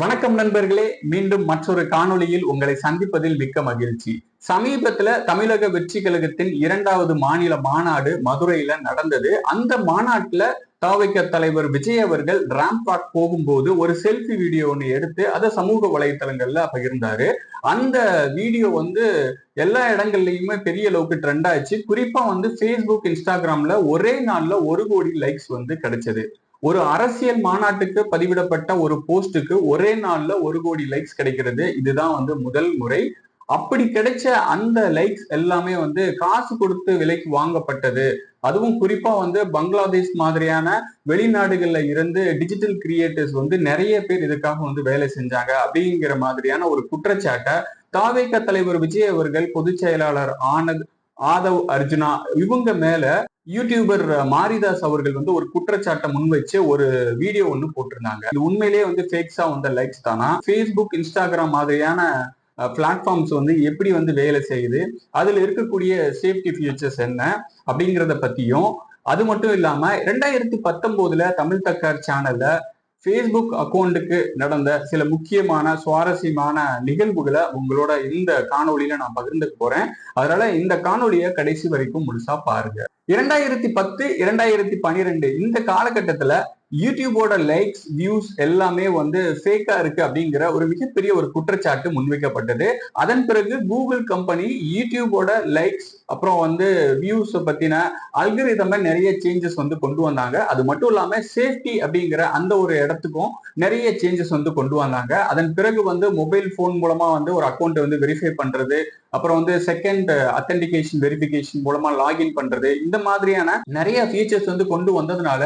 வணக்கம் நண்பர்களே மீண்டும் மற்றொரு காணொளியில் உங்களை சந்திப்பதில் மிக்க மகிழ்ச்சி. சமீபத்துல தமிழக வெற்றி கழகத்தின் இரண்டாவது மாநில மாநாடு மதுரையில நடந்தது. அந்த மாநாட்டுல தாவைக்க தலைவர் விஜய் அவர்கள் ராம்பாக் போகும்போது ஒரு செல்ஃபி வீடியோ ஒன்று எடுத்து அதை சமூக வலைத்தளங்கள்ல பகிர்ந்தாரு. அந்த வீடியோ வந்து எல்லா இடங்கள்லயுமே பெரிய அளவுக்கு ட்ரெண்ட் ஆச்சு. குறிப்பா வந்து ஃபேஸ்புக் இன்ஸ்டாகிராம்ல ஒரே நாள்ல ஒரு கோடி லைக்ஸ் வந்து கிடைச்சது. ஒரு அரசியல் மாநாட்டுக்கு பதிவிடப்பட்ட ஒரு போஸ்டுக்கு ஒரே நாள்ல ஒரு கோடி லைக்ஸ் கிடைக்கிறது. இதுதான் வந்து முதல் முறை. அப்படி கிடைச்ச அந்த லைக்ஸ் எல்லாமே வந்து காசு கொடுத்து விலைக்கு வாங்கப்பட்டது. அதுவும் குறிப்பா வந்து பங்களாதேஷ் மாதிரியான வெளிநாடுகள்ல இருந்து டிஜிட்டல் கிரியேட்டர்ஸ் வந்து நிறைய பேர் இதுக்காக வந்து வேலை செஞ்சாங்க. அப்படிங்கிற மாதிரியான ஒரு குற்றச்சாட்டை தாவேக தலைவர் விஜய் அவர்கள் பொதுச் செயலாளர் ஆனந்த் ஆதவ் அர்ஜுனா இவங்க மேல யூடியூபர் மாரிதாஸ் அவர்கள் வந்து ஒரு குற்றச்சாட்டை முன்வச்சு ஒரு வீடியோ ஒன்று போட்டிருந்தாங்க. இது உண்மையிலேயே வந்து ஃபேக்ஸா வந்த லைக்ஸ் தானா? ஃபேஸ்புக் இன்ஸ்டாகிராம் மாதிரியான பிளாட்ஃபார்ம்ஸ் வந்து எப்படி வந்து வேலை செய்யுது? அதில் இருக்கக்கூடிய சேஃப்டி ஃபியூச்சர்ஸ் என்ன? அப்படிங்கிறத பத்தியும் அது மட்டும் இல்லாம ரெண்டாயிரத்தி பத்தொன்பதுல தமிழ் தக்கார் சேனல்ல ஃபேஸ்புக் அக்கௌண்ட்டுக்கு நடந்த சில முக்கியமான சுவாரஸ்யமான நிகழ்வுகளை உங்களோட இந்த காணொலியில நான் பகிர்ந்துக்க போறேன். அதனால இந்த காணொலியை கடைசி வரைக்கும் முழுசா பாருங்க. இரண்டாயிரத்தி பத்து இரண்டாயிரத்தி பனிரெண்டு இந்த காலகட்டத்துல யூடியூபோட லைக்ஸ் வியூஸ் எல்லாமே வந்து ஃபேக்கா இருக்கு அப்படிங்கிற ஒரு மிகப்பெரிய ஒரு குற்றச்சாட்டு முன்வைக்கப்பட்டது. அதன் பிறகு கூகுள் கம்பெனி யூடியூபோட லைக்ஸ் அப்புறம் வந்து வியூஸ் பத்தின அல்கரிதம நிறைய சேஞ்சஸ் வந்து கொண்டு வந்தாங்க. அது மட்டும் இல்லாம சேஃப்டி அப்படிங்கிற அந்த ஒரு இடத்துக்கும் நிறைய சேஞ்சஸ் வந்து கொண்டு வந்தாங்க. அதன் பிறகு வந்து மொபைல் போன் மூலமா வந்து ஒரு அக்கௌண்ட் வந்து வெரிஃபை பண்றது அப்புறம் வந்து செகண்ட் அத்தன்டிகேஷன் வெரிஃபிகேஷன் மூலமா லாகின் பண்றது இந்த மாதிரியான நிறைய ஃபீச்சர்ஸ் வந்து கொண்டு வந்ததுனால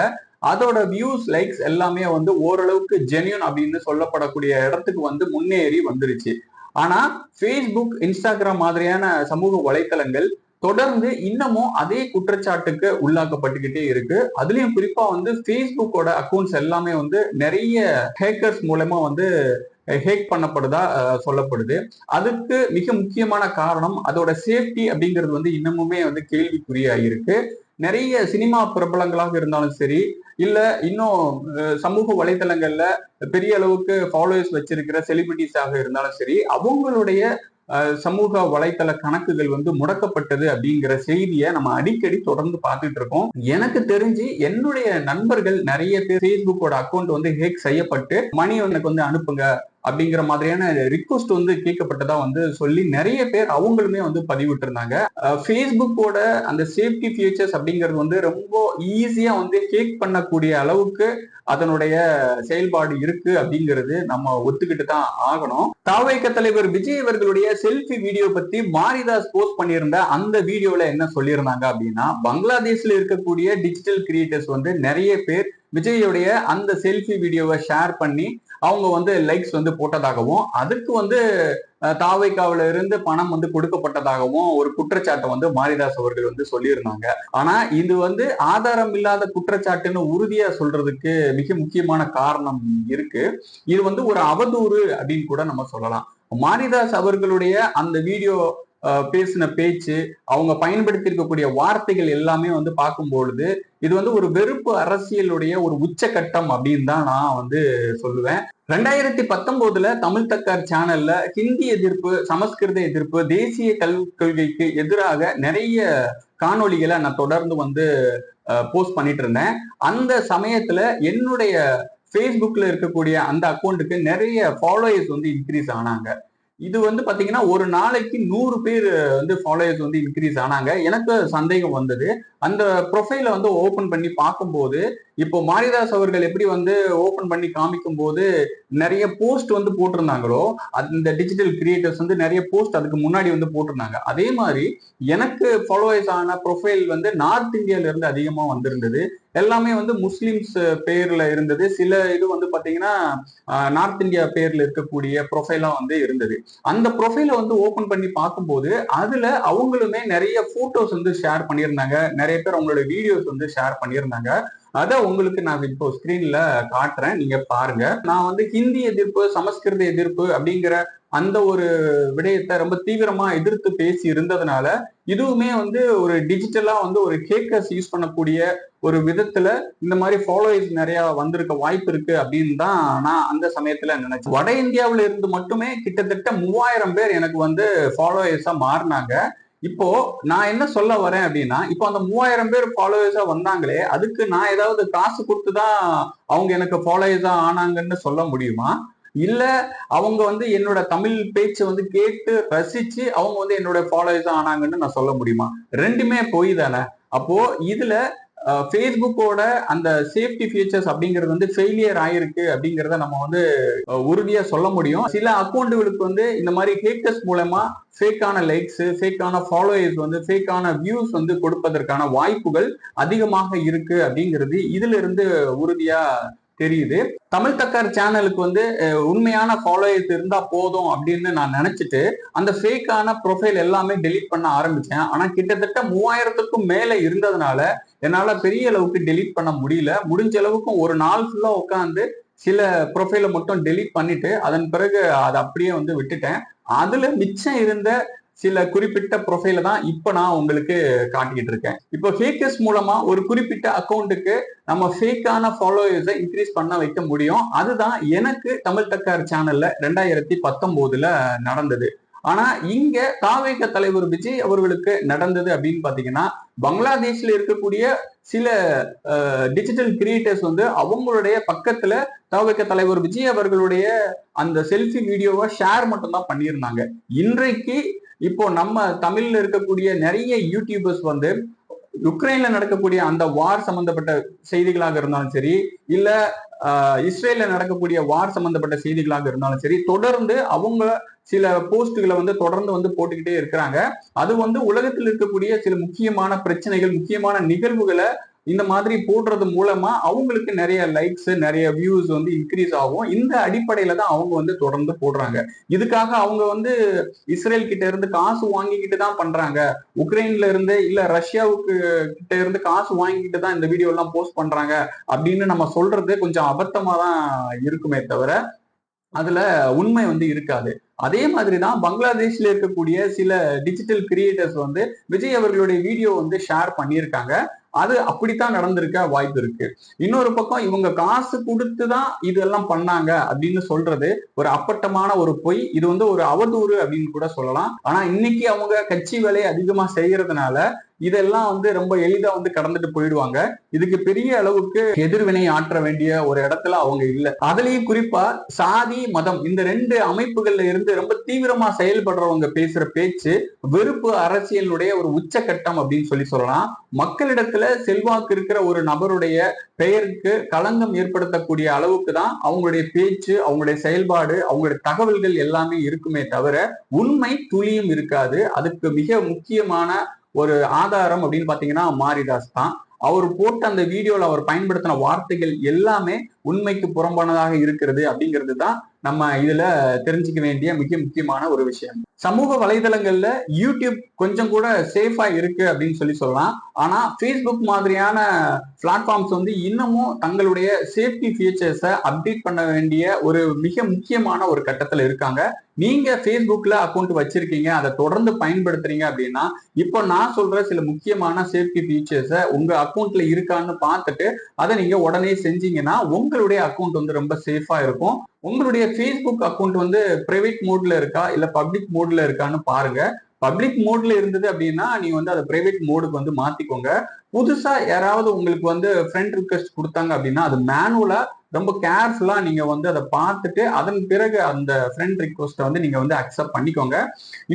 அதோட வியூஸ் லைக்ஸ் எல்லாமே வந்து ஓரளவுக்கு ஜென்யூன் அப்படின்னு சொல்லப்படக்கூடிய இடத்துக்கு வந்து முன்னேறி வந்துருச்சு. ஆனா ஃபேஸ்புக் இன்ஸ்டாகிராம் மாதிரியான சமூக வலைத்தளங்கள் தொடர்ந்து இன்னமும் அதே குற்றச்சாட்டுக்கு உள்ளாக்கப்பட்டுக்கிட்டே இருக்கு. அதுலயும் குறிப்பா வந்து ஃபேஸ்புக்கோட அக்கௌண்ட்ஸ் எல்லாமே வந்து நிறைய ஹேக்கர்ஸ் மூலமா வந்து ஹேக் பண்ணப்படுதா சொல்லப்படுது. அதுக்கு மிக முக்கியமான காரணம் அதோட சேஃப்டி அப்படிங்கிறது வந்து இன்னமுமே வந்து கேள்விக்குறியா இருக்கு. நிறைய சினிமா பிரபலங்களாக இருந்தாலும் சரி இல்ல இன்னும் சமூக வலைதளங்கள்ல பெரிய அளவுக்கு ஃபாலோவர்ஸ் வச்சிருக்கிற செலிபிரிட்டிஸாக இருந்தாலும் சரி அவங்களுடைய சமூக வலைத்தள கணக்குகள் வந்து முடக்கப்பட்டது அப்படிங்கிற செய்தியை நம்ம அடிக்கடி தொடர்ந்து பார்த்துட்டு இருக்கோம். எனக்கு தெரிஞ்சு என்னுடைய நண்பர்கள் நிறைய பேர் ஃபேஸ்புக்கோட அக்கௌண்ட் வந்து ஹேக் செய்யப்பட்டு மணி எனக்கு வந்து அனுப்புங்க அப்படிங்கிற மாதிரியான ரிக்வஸ்ட் வந்து கேட்கப்பட்டதா வந்து சொல்லி நிறைய பேர் அவங்களுமே வந்து பதிவிட்டிருந்தாங்க. ஃபேஸ்புக்கோட அந்த சேஃப்டி ஃபியூச்சர்ஸ் அப்படிங்கிறது வந்து ரொம்ப ஈஸியா வந்து ஹேக் பண்ணக்கூடிய அளவுக்கு அதனுடைய செயல்பாடு இருக்கு அப்படிங்கிறது நம்ம ஒத்துக்கிட்டு தான் ஆகணும். தாவைக்க தலைவர் விஜய் அவர்களுடைய செல்ஃபி வீடியோ பத்தி மாரிதாஸ் போஸ்ட் பண்ணியிருந்த அந்த வீடியோல என்ன சொல்லியிருந்தாங்க அப்படின்னா பங்களாதேஷ்ல இருக்கக்கூடிய டிஜிட்டல் கிரியேட்டர்ஸ் வந்து நிறைய பேர் விஜயோடைய அந்த செல்ஃபி வீடியோவை ஷேர் பண்ணி அவங்க வந்து லைக்ஸ் வந்து போட்டதாகவும் அதுக்கு வந்து தாவைக்காவில இருந்து பணம் வந்து கொடுக்கப்பட்டதாகவும் ஒரு குற்றச்சாட்டை வந்து மாரிதாஸ் அவர்கள் வந்து சொல்லியிருந்தாங்க. ஆனா இது வந்து ஆதாரம் இல்லாத குற்றச்சாட்டுன்னு உறுதியா சொல்றதுக்கு மிக முக்கியமான காரணம் இருக்கு. இது வந்து ஒரு அவதூறு அப்படின்னு கூட நம்ம சொல்லலாம். மாரிதாஸ் அவர்களுடைய அந்த வீடியோ பேசின பேச்சு அவங்க பயன்படுத்தி இருக்கக்கூடிய வார்த்தைகள் எல்லாமே வந்து பார்க்கும் பொழுது இது வந்து ஒரு வெறுப்பு அரசியலுடைய ஒரு உச்சகட்டம் அப்படின்னு தான் நான் வந்து சொல்லுவேன். ரெண்டாயிரத்தி பத்தொன்பதுல தமிழ் தக்கார் சேனல்ல ஹிந்தி எதிர்ப்பு சமஸ்கிருத எதிர்ப்பு தேசிய கல் கொள்கைக்கு எதிராக நிறைய காணொலிகளை நான் தொடர்ந்து வந்து போஸ்ட் பண்ணிட்டு இருந்தேன். அந்த சமயத்துல என்னுடைய ஃபேஸ்புக்ல இருக்கக்கூடிய அந்த அக்கௌண்ட்டுக்கு நிறைய ஃபாலோயர்ஸ் வந்து இன்க்ரீஸ் ஆனாங்க. இது வந்து பாத்தீங்கன்னா ஒரு நாளைக்கு நூறு பேர் வந்து ஃபாலோயர்ஸ் வந்து இன்க்ரீஸ் ஆனாங்க. எனக்கு சந்தேகம் வந்தது. அந்த ப்ரொஃபைல வந்து ஓபன் பண்ணி பார்க்கும்போது இப்போ மாரிதாஸ் அவர்கள் எப்படி வந்து ஓபன் பண்ணி காமிக்கும் போது நிறைய போஸ்ட் வந்து போட்டிருந்தாங்களோ அந்த டிஜிட்டல் கிரியேட்டர்ஸ் வந்து நிறைய போஸ்ட் அதுக்கு முன்னாடி வந்து போட்டிருந்தாங்க. அதே மாதிரி எனக்கு ஃபாலோவர்ஸ் ஆன ப்ரொஃபைல் வந்து நார்த் இந்தியால இருந்து அதிகமா வந்திருந்தது. எல்லாமே வந்து முஸ்லிம்ஸ் பேர்ல இருந்தது. சில இது வந்து பாத்தீங்கன்னா நார்த் இந்தியா பேர்ல இருக்கக்கூடிய ப்ரொஃபைலா வந்து இருந்தது. அந்த ப்ரொஃபைல வந்து ஓபன் பண்ணி பார்க்கும்போது அதுல அவங்களுமே நிறைய போட்டோஸ் வந்து ஷேர் பண்ணியிருந்தாங்க. நிறைய பேர் அவங்களோட வீடியோஸ் வந்து ஷேர் பண்ணியிருந்தாங்க. அதை உங்களுக்கு நான் இப்போ ஸ்கிரீன்ல காட்டுறேன். நீங்க பாருங்க. நான் வந்து ஹிந்தி எதிர்ப்பு சமஸ்கிருத எதிர்ப்பு அப்படிங்கிற அந்த ஒரு விடயத்தை ரொம்ப தீவிரமா எதிர்த்து பேசி இருந்ததுனால இதுவுமே வந்து ஒரு டிஜிட்டலா வந்து ஒரு கேக்கர்ஸ் யூஸ் பண்ணக்கூடிய ஒரு விதத்துல இந்த மாதிரி ஃபாலோவர்ஸ் நிறைய வந்திருக்க வாய்ப்பு இருக்கு அப்படின்னு தான் நான் அந்த சமயத்துல நினைச்சேன். வட இந்தியாவில இருந்து மட்டுமே கிட்டத்தட்ட மூவாயிரம் பேர் எனக்கு வந்து ஃபாலோவர்ஸா மாறினாங்க. இப்போ நான் என்ன சொல்ல வரேன் அப்படின்னா இப்போ அந்த மூவாயிரம் பேர் ஃபாலோவர்ஸா வந்தாங்களே அதுக்கு நான் ஏதாவது காசு கொடுத்து தான் அவங்க எனக்கு ஃபாலோவர்ஸா ஆனாங்கன்னு சொல்ல முடியுமா? இல்ல அவங்க வந்து என்னோட தமிழ் பேச்சை வந்து கேட்டு ரசிச்சு அவங்க வந்து என்னோட ஃபாலோயர்ஸ் ஆனாங்கன்னு நான் சொல்ல முடியுமா? ரெண்டுமே போய் தானே. அப்போ இதுல ஃபேஸ்புக்கோட அந்த சேஃப்டி ஃபீச்சர்ஸ் அப்படிங்கிறது வந்து ஃபெயிலியர் ஆயிருக்கு அப்படிங்கிறத நம்ம வந்து உறுதியாக சொல்ல முடியும். சில அக்கௌண்ட்டுகளுக்கு வந்து இந்த மாதிரி ஹேக்கர்ஸ் மூலமா ஃபேக்கான லைக்ஸ் ஃபேக்கான ஃபாலோயர்ஸ் வந்து ஃபேக்கான வியூஸ் வந்து கொடுப்பதற்கான வாய்ப்புகள் அதிகமாக இருக்கு அப்படிங்கிறது இதுல இருந்து உறுதியா தெரியுது. தமிழ் தக்கார் சேனலுக்கு வந்து உண்மையான ஃபாலோயர்ஸ் இருந்தா போதும் அப்படின்னு நான் நினைச்சிட்டு அந்த ஃபேக்கான ப்ரொஃபைல் எல்லாமே டெலீட் பண்ண ஆரம்பிச்சேன். ஆனா கிட்டத்தட்ட மூவாயிரத்துக்கும் மேல இருந்ததுனால என்னால பெரிய அளவுக்கு டெலீட் பண்ண முடியல. முடிஞ்ச அளவுக்கு ஒரு நாள் ஃபுல்லா உட்காந்து சில ப்ரொஃபைலை மட்டும் டெலீட் பண்ணிட்டு அதன் பிறகு அதை அப்படியே வந்து விட்டுட்டேன். அதுல மிச்சம் இருந்த சில குறிப்பிட்ட ப்ரொஃபைல தான் இப்ப நான் உங்களுக்கு காட்டிக்கிட்டு இருக்கேன். இப்போ ஃபேக்கர்ஸ் மூலமா ஒரு குறிப்பிட்ட அக்கௌண்ட்டுக்கு நம்ம ஃபேக்கான ஃபாலோயர்ஸை இன்க்ரீஸ் பண்ண வைக்க முடியும். அதுதான் எனக்கு தமிழ் தக்கார் சேனல்ல ரெண்டாயிரத்தி பத்தொன்பதுல நடந்தது. ஆனா இங்க தாவேக தலைவர் விஜய் அவர்களுக்கு நடந்தது அப்படின்னு பாத்தீங்கன்னா பங்களாதேஷ்ல இருக்கக்கூடிய சில டிஜிட்டல் கிரியேட்டர்ஸ் வந்து அவங்களுடைய பக்கத்துல தாவேக தலைவர் விஜய் அவர்களுடைய அந்த செல்ஃபி வீடியோவை ஷேர் மட்டும் தான் பண்ணியிருந்தாங்க. இன்றைக்கு இப்போ நம்ம தமிழ்ல இருக்கக்கூடிய நிறைய யூடியூபர்ஸ் வந்து யுக்ரைன்ல நடக்கக்கூடிய அந்த வார் சம்பந்தப்பட்ட செய்திகளாக இருந்தாலும் சரி இல்ல ஆஹ், இஸ்ரேல்ல நடக்கக்கூடிய வார் சம்பந்தப்பட்ட செய்திகளாக இருந்தாலும் சரி தொடர்ந்து அவங்க சில போஸ்ட்களை வந்து தொடர்ந்து வந்து போட்டுக்கிட்டே இருக்கிறாங்க. அது வந்து உலகத்தில் இருக்கக்கூடிய சில முக்கியமான பிரச்சனைகள் முக்கியமான நிகழ்வுகளை இந்த மாதிரி போடுறது மூலமா அவங்களுக்கு நிறைய லைக்ஸ் நிறைய வியூஸ் வந்து இன்க்ரீஸ் ஆகும். இந்த அடிப்படையில தான் அவங்க வந்து தொடர்ந்து போடுறாங்க. இதுக்காக அவங்க வந்து இஸ்ரேல் கிட்ட இருந்து காசு வாங்கிக்கிட்டு தான் பண்றாங்க. உக்ரைன்ல இருந்து இல்ல ரஷ்யாவுக்கு கிட்ட இருந்து காசு வாங்கிக்கிட்டு தான் இந்த வீடியோ எல்லாம் போஸ்ட் பண்றாங்க அப்படின்னு நம்ம சொல்றது கொஞ்சம் அபத்தமா தான் இருக்குமே தவிர அதுல உண்மை வந்து இருக்காது. அதே மாதிரி தான் பங்களாதேஷ்ல இருக்கக்கூடிய சில டிஜிட்டல் கிரியேட்டர்ஸ் வந்து விஜய் அவர்களுடைய வீடியோ வந்து ஷேர் பண்ணியிருக்காங்க. அது அப்படித்தான் நடந்திருக்க வாய்ப்பு இருக்கு. இன்னொரு பக்கம் இவங்க காசு கொடுத்து தான் இதெல்லாம் பண்ணாங்க அப்படின்னு சொல்றது ஒரு அப்பட்டமான ஒரு பொய். இது வந்து ஒரு அவதூறு அப்படின்னு கூட சொல்லலாம். ஆனா இன்னைக்கு அவங்க கட்சி வேலையை அதிகமா செய்யறதுனால இதெல்லாம் வந்து ரொம்ப எளிதா வந்து கடந்துட்டு போயிடுவாங்க. இதுக்கு பெரிய அளவுக்கு எதிர்வினை ஆற்ற வேண்டிய ஒரு இடத்துல அவங்க இல்ல. அதுலயும் குறிப்பா சாதி மதம் இந்த ரெண்டு அமைப்புகள்ல இருந்து ரொம்ப தீவிரமா செயல்படுறவங்க பேசுற பேச்சு வெறுப்பு அரசியலுடைய ஒரு உச்சக்கட்டம் அப்படின்னு சொல்லி சொல்லலாம். மக்களிடத்துல செல்வாக்கு இருக்கிற ஒரு நபருடைய பெயருக்கு களங்கம் ஏற்படுத்தக்கூடிய அளவுக்கு தான் அவங்களுடைய பேச்சு அவங்களுடைய செயல்பாடு அவங்களுடைய தகவல்கள் எல்லாமே இருக்குமே தவிர உண்மை துளியும் இருக்காது. அதுக்கு மிக முக்கியமான ஒரு ஆதாரம் அப்படின்னு பாத்தீங்கன்னா மாரிதாஸ் தான். அவர் போட்ட அந்த வீடியோல அவர் பயன்படுத்தின வார்த்தைகள் எல்லாமே உண்மைக்கு புறம்பானதாக இருக்கிறது அப்படிங்கிறது தான் நம்ம இதுல தெரிஞ்சுக்க வேண்டிய மிக முக்கியமான ஒரு விஷயம். சமூக வலைதளங்கள்ல யூடியூப் கொஞ்சம் கூட சேஃபா இருக்கு அப்படின்னு சொல்லி சொல்லலாம். ஆனா ஃபேஸ்புக் மாதிரியான பிளாட்ஃபார்ம்ஸ் வந்து இன்னமும் தங்களுடைய சேஃப்டி ஃபீச்சர்ஸை அப்டேட் பண்ண வேண்டிய ஒரு மிக முக்கியமான ஒரு கட்டத்துல இருக்காங்க. நீங்க ஃபேஸ்புக்ல அக்கௌண்ட் வச்சிருக்கீங்க அதை தொடர்ந்து பயன்படுத்துறீங்க அப்படின்னா இப்போ நான் சொல்ற சில முக்கியமான சேஃப்டி ஃபீச்சர்ஸை உங்க அக்கௌண்ட்ல இருக்கான்னு பார்த்துட்டு அதை நீங்க உடனே செஞ்சீங்கன்னா உங்களுடைய அக்கௌண்ட் வந்து ரொம்ப சேஃபா இருக்கும். உங்களுடைய ஃபேஸ்புக் அக்கௌண்ட் வந்து பிரைவேட் மோட்ல இருக்கா இல்ல பப்ளிக் மோட்ல இருக்கான்னு பாருங்க. பப்ளிக் மோட்ல இருந்தது அப்படின்னா நீ வந்து அதை பிரைவேட் மோடுக்கு வந்து மாத்திக்கோங்க. புதுசா யாராவது உங்களுக்கு வந்து ஃப்ரெண்ட் ரிக்வெஸ்ட் கொடுத்தாங்க அப்படின்னா அது மேனுவலா ரொம்ப கேர்ஃபுல்லா நீங்க வந்து அதை பார்த்துட்டு அதன் பிறகு அந்த ஃப்ரெண்ட் ரிக்வெஸ்ட்டை வந்து நீங்க வந்து அக்செப்ட் பண்ணிக்கோங்க.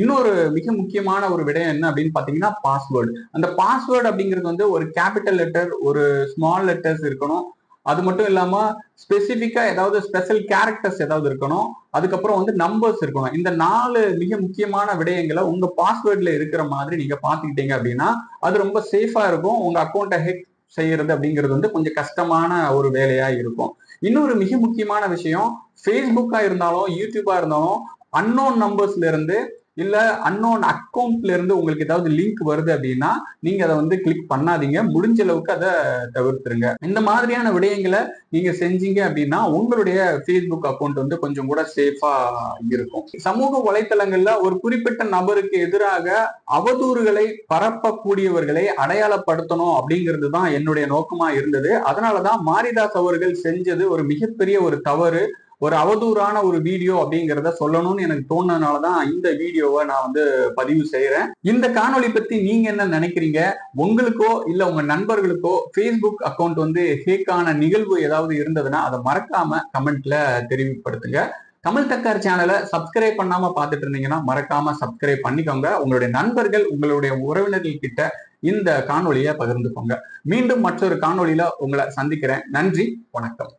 இன்னொரு மிக முக்கியமான ஒரு விடயம் என்ன அப்படின்னு பாத்தீங்கன்னா பாஸ்வேர்டு அந்த பாஸ்வேர்டு அப்படிங்கிறது வந்து ஒரு கேபிட்டல் லெட்டர் ஒரு ஸ்மால் லெட்டர்ஸ் இருக்கணும். அது மட்டும் இல்லாம ஸ்பெசிஃபிக்கா ஏதாவது ஸ்பெஷல் கேரக்டர்ஸ் ஏதாவது இருக்கணும். அதுக்கப்புறம் வந்து நம்பர்ஸ் இருக்கணும். இந்த நாலு மிக முக்கியமான விடயங்களை உங்க பாஸ்வேர்ட்ல இருக்கிற மாதிரி நீங்க பாத்துக்கிட்டீங்க அப்படின்னா அது ரொம்ப சேஃபா இருக்கும். உங்க அக்கௌண்ட்டை ஹெக் செய்யறது அப்படிங்கிறது வந்து கொஞ்சம் கஷ்டமான ஒரு வேலையா இருக்கும். இன்னொரு மிக முக்கியமான விஷயம் ஃபேஸ்புக்கா இருந்தாலும் யூடியூபா இருந்தாலும் அன்னோன் நம்பர்ஸ்ல இருந்து இல்ல அன்னோன் அக்கௌண்ட்ல இருந்து உங்களுக்கு ஏதாவது லிங்க் வருது அப்படின்னா நீங்க அதை வந்து கிளிக் பண்ணாதீங்க. முடிஞ்ச அளவுக்கு அதை தவிர்த்துருங்க. இந்த மாதிரியான விடயங்களை நீங்க செஞ்சீங்க அப்படின்னா உங்களுடைய ஃபேஸ்புக் அக்கௌண்ட் வந்து கொஞ்சம் கூட சேஃபா இருக்கும். சமூக வலைத்தளங்கள்ல ஒரு குறிப்பிட்ட நபருக்கு எதிராக அவதூறுகளை பரப்பக்கூடியவர்களை அடையாளப்படுத்தணும் அப்படிங்கிறது தான் என்னுடைய நோக்கமா இருந்தது. அதனாலதான் மாரிதாஸ் அவர்கள் செஞ்சது ஒரு மிகப்பெரிய ஒரு தவறு. ஒரு அவதூறான ஒரு வீடியோ அப்படிங்கிறத சொல்லணும்னு எனக்கு தோணுனதுனாலதான் இந்த வீடியோவை நான் வந்து பதிவு செய்யறேன் இந்த காணொலி பத்தி நீங்க என்ன நினைக்கிறீங்க? உங்களுக்கோ இல்ல உங்க நண்பர்களுக்கோ ஃபேஸ்புக் அக்கௌண்ட் வந்து ஹேக்கான நிகழ்வு ஏதாவது இருந்ததுன்னா அதை மறக்காம கமெண்ட்ல தெரிவிப்படுத்துங்க. தமிழ் தக்கார் சேனலை சப்ஸ்கிரைப் பண்ணாம பார்த்துட்டு இருந்தீங்கன்னா மறக்காம சப்ஸ்கிரைப் பண்ணிக்கோங்க. உங்களுடைய நண்பர்கள் உங்களுடைய உறவினர்கள் கிட்ட இந்த காணொலியை பகிர்ந்துக்கோங்க. மீண்டும் மற்றொரு காணொலியில உங்களை சந்திக்கிறேன். நன்றி வணக்கம்.